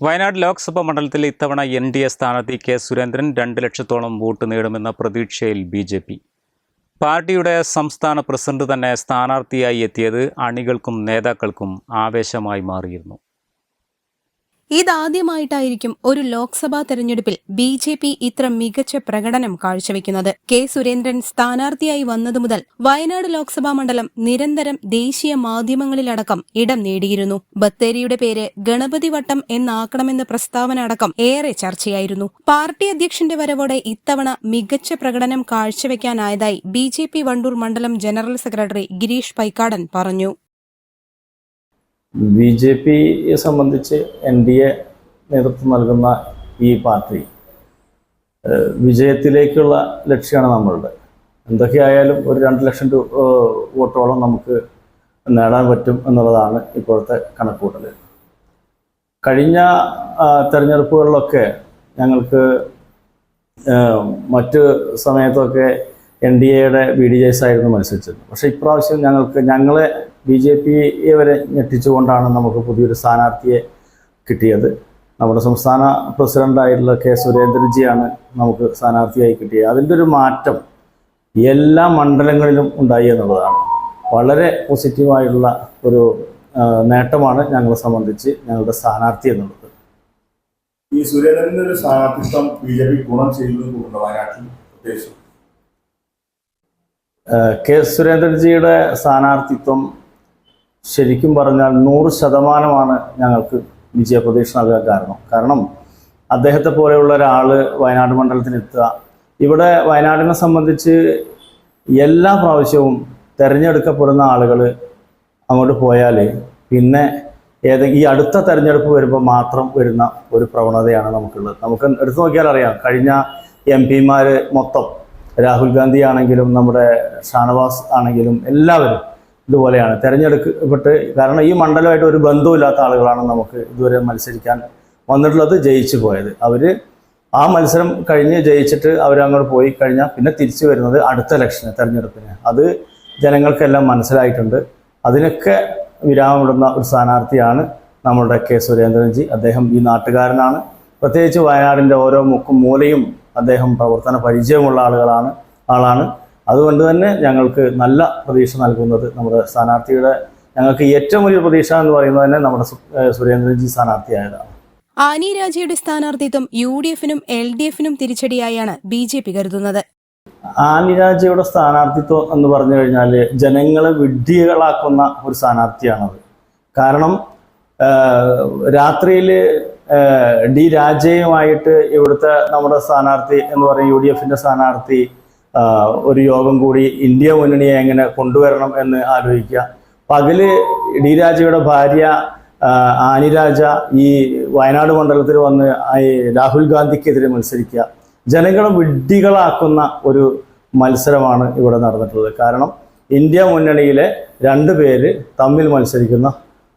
Wayanad Lok Sabha മണ്ഡലത്തിൽ ഇത്തവണ N D A സ്ഥാനാർത്ഥി കെ സുരേന്ദ്രൻ രണ്ട് ലക്ഷത്തോളം വോട്ട് നേടുമെന്ന പ്രതീക്ഷയിൽ ബി ജെ പി. പാർട്ടിയുടെ സംസ്ഥാന പ്രസിഡന്റ് തന്നെ സ്ഥാനാർത്ഥിയായി എത്തിയത് അണികൾക്കും നേതാക്കൾക്കും ആവേശമായി മാറിയിരുന്നു. ഇതാദ്യമായിട്ടായിരിക്കും ഒരു ലോക്സഭാ തെരഞ്ഞെടുപ്പിൽ ബി ജെ പി ഇത്ര മികച്ച പ്രകടനം കാഴ്ചവെക്കുന്നത്. കെ സുരേന്ദ്രൻ സ്ഥാനാർത്ഥിയായി വന്നതു മുതൽ വയനാട് ലോക്സഭാ മണ്ഡലം നിരന്തരം ദേശീയ മാധ്യമങ്ങളിലടക്കം ഇടം നേടിയിരുന്നു. ബത്തേരിയുടെ പേര് ഗണപതി വട്ടം എന്നാക്കണമെന്ന പ്രസ്താവന അടക്കം ഏറെ ചർച്ചയായിരുന്നു. പാർട്ടി അധ്യക്ഷന്റെ വരവോടെ ഇത്തവണ മികച്ച പ്രകടനം കാഴ്ചവെക്കാനായതായി ബി ജെ പി വണ്ടൂർ മണ്ഡലം ജനറൽ സെക്രട്ടറി ഗിരീഷ് പൈക്കാടൻ പറഞ്ഞു. ബി ജെ പിയെ സംബന്ധിച്ച് എൻ ഡി എ നേതൃത്വം നൽകുന്ന ഈ പാർട്ടി വിജയത്തിലേക്കുള്ള ലക്ഷ്യമാണ് നമ്മളുടെ. എന്തൊക്കെയായാലും ഒരു രണ്ട് ലക്ഷം രൂപ വോട്ടോളം നമുക്ക് നേടാൻ പറ്റും എന്നുള്ളതാണ് ഇപ്പോഴത്തെ കണക്കുകൂട്ടൽ കഴിഞ്ഞ തെരഞ്ഞെടുപ്പുകളിലൊക്കെ ഞങ്ങൾക്ക് മറ്റ് സമയത്തൊക്കെ എൻ ഡി എയുടെ ബി ഡി ജെസ് ആയിരുന്നു മത്സരിച്ചത്. പക്ഷേ ഇപ്രാവശ്യം ഞങ്ങൾക്ക് ഞങ്ങളെ ബി ജെ പിയെ വരെ ഞെട്ടിച്ചുകൊണ്ടാണ് നമുക്ക് പുതിയൊരു സ്ഥാനാർത്ഥിയെ കിട്ടിയത്. നമ്മുടെ സംസ്ഥാന പ്രസിഡന്റായിട്ടുള്ള കെ സുരേന്ദ്രജിയാണ് നമുക്ക് സ്ഥാനാർത്ഥിയായി കിട്ടിയത്. അതിന്റെ ഒരു മാറ്റം എല്ലാ മണ്ഡലങ്ങളിലും ഉണ്ടായി എന്നുള്ളതാണ്. വളരെ പോസിറ്റീവായിട്ടുള്ള ഒരു നേട്ടമാണ് ഞങ്ങളെ സംബന്ധിച്ച് ഞങ്ങളുടെ സ്ഥാനാർത്ഥി എന്നുള്ളത്. ഈ സുരേന്ദ്രന്റെ ഒരു സ്ഥാനാർത്ഥിത്വം ബി ജെ പി ഗുണം ചെയ്യുന്നത് വയനാട്ടിൽ പ്രത്യേകിച്ച്. കെ സുരേന്ദ്രജിയുടെ സ്ഥാനാർത്ഥിത്വം ശരിക്കും പറഞ്ഞാൽ നൂറ് ശതമാനമാണ് ഞങ്ങൾക്ക് വിജയപ്രതീക്ഷ നൽകാൻ കാരണം. കാരണം അദ്ദേഹത്തെ പോലെയുള്ള ഒരാൾ വയനാട് മണ്ഡലത്തിൽ എത്തുക ഇവിടെ വയനാടിനെ സംബന്ധിച്ച് എല്ലാ പ്രാവശ്യവും തിരഞ്ഞെടുക്കപ്പെടുന്ന ആളുകൾ അങ്ങോട്ട് പോയാൽ പിന്നെ ഏതെങ്കിലും ഈ അടുത്ത തെരഞ്ഞെടുപ്പ് വരുമ്പോൾ മാത്രം വരുന്ന ഒരു പ്രവണതയാണ് നമുക്കുള്ളത്. നമുക്ക് എടുത്തു നോക്കിയാൽ അറിയാം കഴിഞ്ഞ എം പിമാർ മൊത്തം രാഹുൽ ഗാന്ധി ആണെങ്കിലും നമ്മുടെ ഷാനവാസ് ആണെങ്കിലും എല്ലാവരും ഇതുപോലെയാണ്. തിരഞ്ഞെടുക്കപ്പെട്ട് കാരണം ഈ മണ്ഡലമായിട്ട് ഒരു ബന്ധവുമില്ലാത്ത ആളുകളാണ് നമുക്ക് ഇതുവരെ മത്സരിക്കാൻ വന്നിട്ടുള്ളത് ജയിച്ചു പോയത്. അവർ ആ മത്സരം കഴിഞ്ഞ് ജയിച്ചിട്ട് അവരങ്ങോട്ട് പോയി കഴിഞ്ഞാൽ പിന്നെ തിരിച്ചു വരുന്നത് അടുത്ത ഇലക്ഷന് തെരഞ്ഞെടുപ്പിന്. അത് ജനങ്ങൾക്കെല്ലാം മനസ്സിലായിട്ടുണ്ട്. അതിനൊക്കെ വിരാമമിടുന്ന ഒരു സ്ഥാനാർത്ഥിയാണ് നമ്മുടെ കെ സുരേന്ദ്രൻജി. അദ്ദേഹം ഈ നാട്ടുകാരനാണ്. പ്രത്യേകിച്ച് വയനാടിന്റെ ഓരോ മുക്കും മൂലയും അദ്ദേഹം പ്രവർത്തന പരിചയമുള്ള ആളുകളാണ് ആളാണ്. അതുകൊണ്ട് തന്നെ ഞങ്ങൾക്ക് നല്ല പ്രതീക്ഷ നൽകുന്നത് നമ്മുടെ സ്ഥാനാർത്ഥിയുടെ ഞങ്ങൾക്ക് ഏറ്റവും വലിയ പ്രതീക്ഷ എന്ന് പറയുന്നത് തന്നെ നമ്മുടെ സുരേന്ദ്രൻജി സ്ഥാനാർത്ഥിയായതാണ്. ആനി രാജയുടെ സ്ഥാനാർത്ഥിത്വം യു ഡി എഫിനും എൽ ഡി എഫിനും തിരിച്ചടിയായാണ് ബി ജെ പി കരുതുന്നത്. ആനി രാജയുടെ സ്ഥാനാർത്ഥിത്വം എന്ന് പറഞ്ഞു കഴിഞ്ഞാൽ ജനങ്ങളെ വിഡ്ഢികളാക്കുന്ന ഒരു സ്ഥാനാർത്ഥിയാണത്. കാരണം രാത്രിയിൽ ഡി രാജയുമായിട്ട് ഇവിടുത്തെ നമ്മുടെ സ്ഥാനാർത്ഥി എന്ന് പറയുന്ന യു ഡി എഫിന്റെ സ്ഥാനാർത്ഥി ഒരു യോഗം കൂടി ഇന്ത്യ മുന്നണിയെ എങ്ങനെ കൊണ്ടുവരണം എന്ന് ആലോചിക്കുക. പകൽ ഡി രാജയുടെ ഭാര്യ ആനിരാജ ഈ വയനാട് മണ്ഡലത്തിൽ വന്ന് ഈ രാഹുൽ ഗാന്ധിക്കെതിരെ മത്സരിക്കുക. ജനങ്ങളെ വിഡ്ഢികളാക്കുന്ന ഒരു മത്സരമാണ് ഇവിടെ നടന്നിട്ടുള്ളത്. കാരണം ഇന്ത്യ മുന്നണിയിലെ രണ്ട് പേര് തമ്മിൽ മത്സരിക്കുന്ന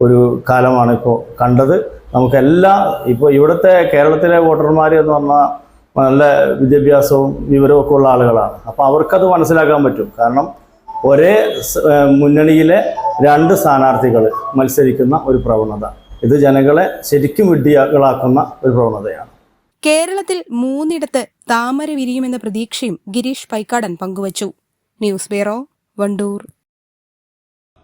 ഒരു കാലമാണ് ഇപ്പോൾ കണ്ടത്. നമുക്കെല്ലാ ഇപ്പോൾ ഇവിടുത്തെ കേരളത്തിലെ വോട്ടർമാർ എന്ന് പറഞ്ഞാൽ നല്ല വിദ്യാഭ്യാസവും വിവരവും ഒക്കെ ഉള്ള ആളുകളാണ്. അപ്പോൾ അവർക്കത് മനസ്സിലാക്കാൻ പറ്റും. കാരണം ഒരേ മുന്നണിയിലെ രണ്ട് സ്ഥാനാർത്ഥികൾ മത്സരിക്കുന്ന ഒരു പ്രവണത. ഇത് ജനങ്ങളെ ശരിക്കും വിഡ്ഢികളാക്കുന്ന ഒരു പ്രവണതയാണ്. കേരളത്തിൽ മൂന്നിടത്ത് താമര വിരിയുമെന്ന പ്രതീക്ഷയും ഗിരീഷ് പൈക്കാടൻ പങ്കുവച്ചു. News bureau Wandoor.